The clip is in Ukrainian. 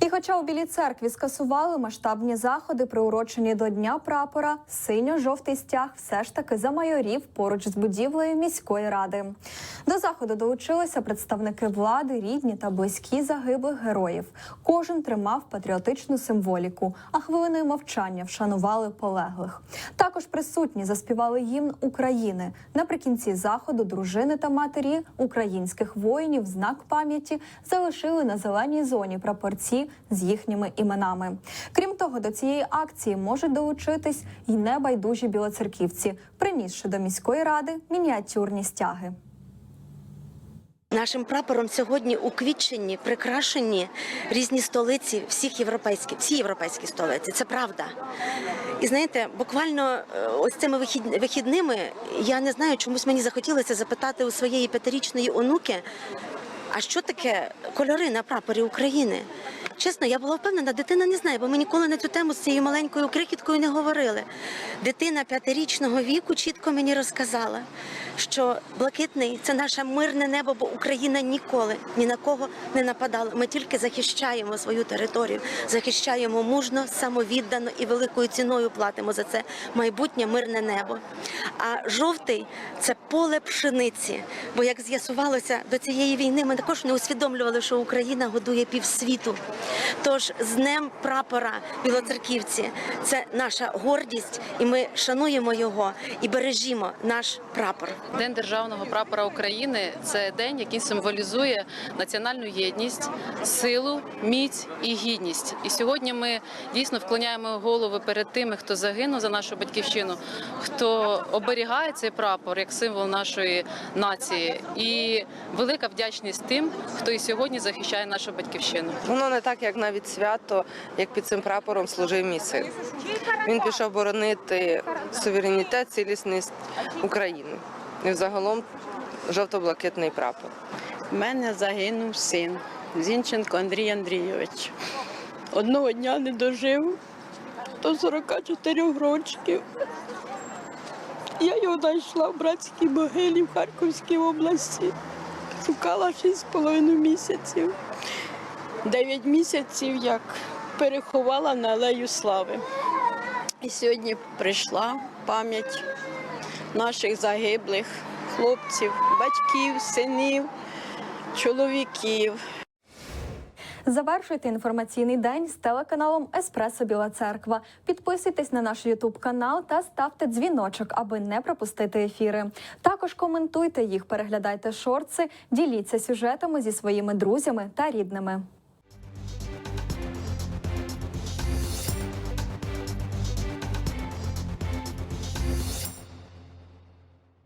І хоча у Білій церкві скасували масштабні заходи, приурочені до Дня прапора, синьо-жовтий стяг все ж таки замайорів поруч з будівлею міської ради. До заходу долучилися представники влади, рідні та близькі загиблих героїв. Кожен тримав патріотичну символіку, а хвилиною мовчання вшанували полеглих. Також присутні заспівали гімн України. Наприкінці заходу дружини та матері українських воїнів знак пам'яті залишили на зеленій зоні прапорці з їхніми іменами. Крім того, до цієї акції можуть долучитись і небайдужі білоцерківці, принісши до міської ради мініатюрні стяги. Нашим прапором сьогодні уквітчені, прикрашені різні столиці, всіх європейських, всі європейські столиці. Це правда. І знаєте, буквально е, ось цими вихід- вихідними я не знаю, чомусь мені захотілося запитати у своєї п'ятирічної онуки, а що таке кольори на прапорі України? Чесно, я була впевнена, дитина не знає, бо ми ніколи на цю тему з цією маленькою крихіткою не говорили. Дитина п'ятирічного віку чітко мені розказала, що блакитний це наше мирне небо, бо Україна ніколи ні на кого не нападала. Ми тільки захищаємо свою територію, захищаємо мужно, самовіддано і великою ціною платимо за це майбутнє мирне небо. А жовтий це поле пшениці. Бо як з'ясувалося до цієї війни, ми також не усвідомлювали, що Україна годує півсвіту. Тож з днем прапора білоцерківці це наша гордість, і ми шануємо його і бережімо наш прапор. День державного прапора України це день, який символізує національну єдність, силу, міць і гідність. І сьогодні ми дійсно вклоняємо голови перед тими, хто загинув за нашу батьківщину, хто оберігає цей прапор як символ нашої нації. І велика вдячність тим, хто і сьогодні захищає нашу батьківщину. Воно не так, як навіть свято, як під цим прапором служив мій син. Він пішов боронити суверенітет, цілісність України. І взагалом жовто-блакитний прапор. У мене загинув син Зінченко Андрій Андрійович. Одного дня не дожив до 44 років. Я його знайшла в братській могилі в Харківській області. Шукала 6,5 місяців. Дев'ять місяців як переховала на алею слави. І сьогодні прийшла пам'ять наших загиблих хлопців, батьків, синів, чоловіків. Завершуйте інформаційний день з телеканалом Еспресо Біла Церква. Підписуйтесь на наш Ютуб канал та ставте дзвіночок, аби не пропустити ефіри. Також коментуйте їх, переглядайте шорти, діліться сюжетами зі своїми друзями та рідними.